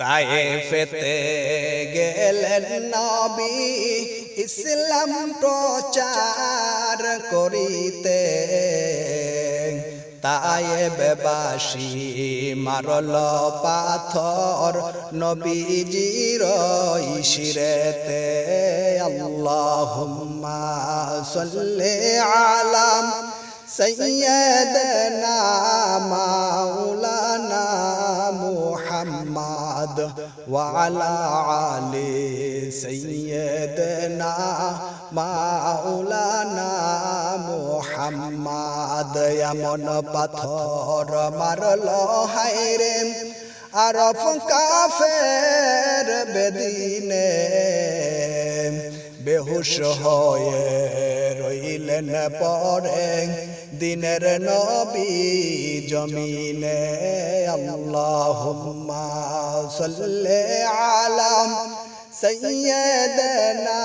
তায়েফেতে গেলেন নবী, ইসলাম প্রচার করিতে। তায়েববাসী মারল পাথর নবীজির ইশিরেতে। আল্লাহুম্মা সল্লে আলাম না মাওলানা وعلى آل سيدنا مولانا محمد এমন পাথর মারলো হাইরে আরফ কাফের বেদিনে বেহুশ হয়ে রইলেন পরে দিনের নবী জমিনে আল্লাহুম্মা সাল্লি আলাম سيدنا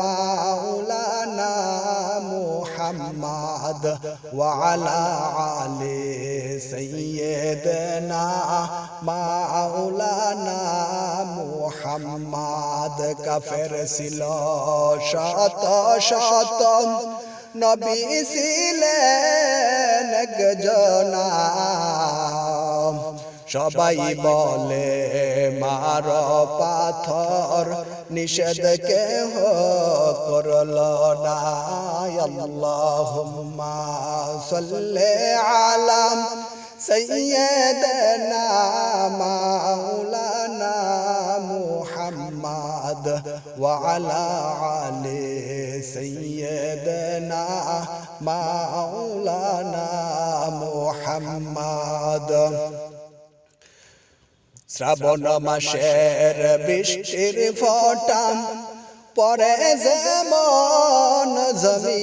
مولانا محمد وعلى آل سيدنا مولانا মোহাম্মদ কাফের ছিল শত শত নবী ছিলেন জনা সবাই বলে, মার পাথর নিষেধ কেহ করল না। আল্লাহুম্মা সাল্লি আলাম সাইয়্যিদানা মাওলানা محمد وعلى آل سيدنا مولانا محمد শ্রাবণ মাসের বৃষ্টির ফটাম পরে যেমন জমিনে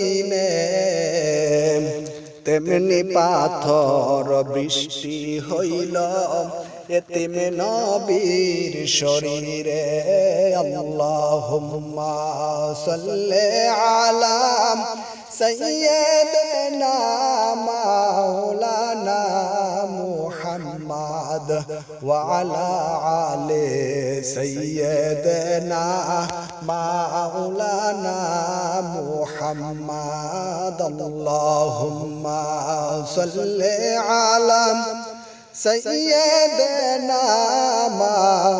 তেমনি পাথর বৃষ্টি হইল। এতেমে নবীর শরীরে আল্লাহুম্মা সাল্লি আলাম সাইয়্যিদিনা মাওলানা محمد وعلى علي سيدنا مولانا محمد. اللهم صل على سيدنا محمد